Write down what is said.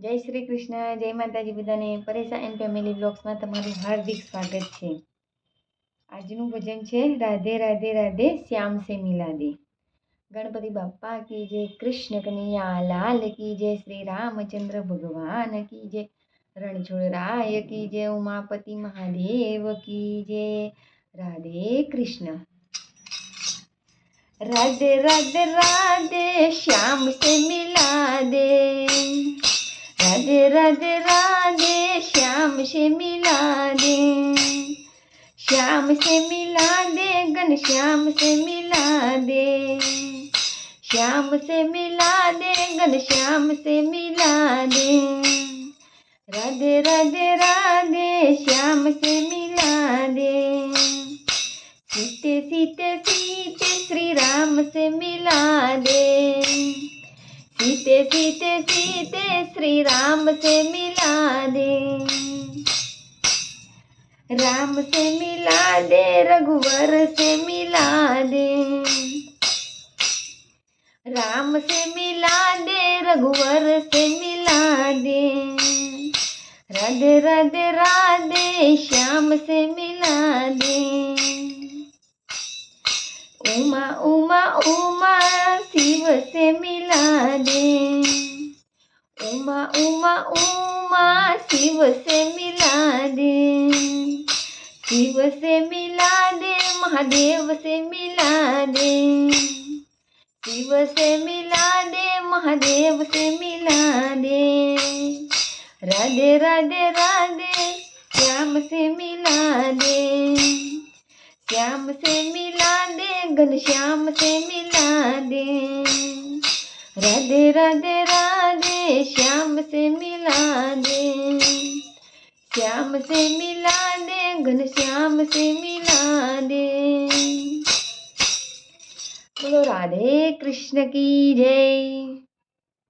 જય શ્રી કૃષ્ણ, જય માતાજી બધાને. પરેશા એન્ડ ફેમિલી બ્લોગ્સમાં તમારું હાર્દિક સ્વાગત છે. આજનું ભજન છે રાધે રાધે રાધે, શ્યામ સે મિલા દે ગણપતિ બાપ્પા કી જય, કૃષ્ણ કનૈયા, લાલ કી જય, શ્રી રામચંદ્ર ભગવાન કી જય, રણછોડ રાય કી જય, ઉમાપતિ મહાદેવ કી જય, રાધે કૃષ્ણ. રાધે રાધે રાધે, શ્યામ સે મિલા દે राधे राधे श्याम से मिला दे। श्याम से मिला दे, घन श्याम से मिला दे। श्याम से मिला दे, घन श्याम से मिला दे। राधे राधे राधे श्याम से मिला दे। सीते सीते सीते श्री राम से मिला दे। सीते सीते श्री राम से मिला दे। राम से मिला दे, रघुवर से मिला दे। राम से मिला दे, रघुवर से मिला दे। राधे राधे राधे, श्याम से मिला दे। उमा उमा उमा, शिव से मिला उमा शिव से मिला दे। शिव से मिला दे, महादेव से मिला दे। शिव से मिला दे, महादेव से मिला दे। राधे राधे राधे, श्याम से मिला दे। श्याम से मिला दे, घन श्याम से मिला दे। राधे राधे श्याम से मिला दे। श्याम से मिला दे, घन श्याम से मिला दे। बोलो राधे कृष्ण की जय।